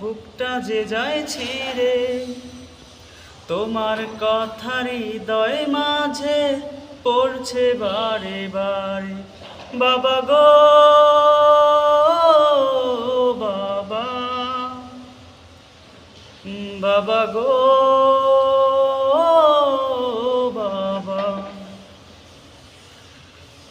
বুকটা যে যায় ছিঁড়ে, তোমার কথার হৃদয় মাঝে পড়ছে বারে বারে। বাবা গো, বাবা বাবা গো।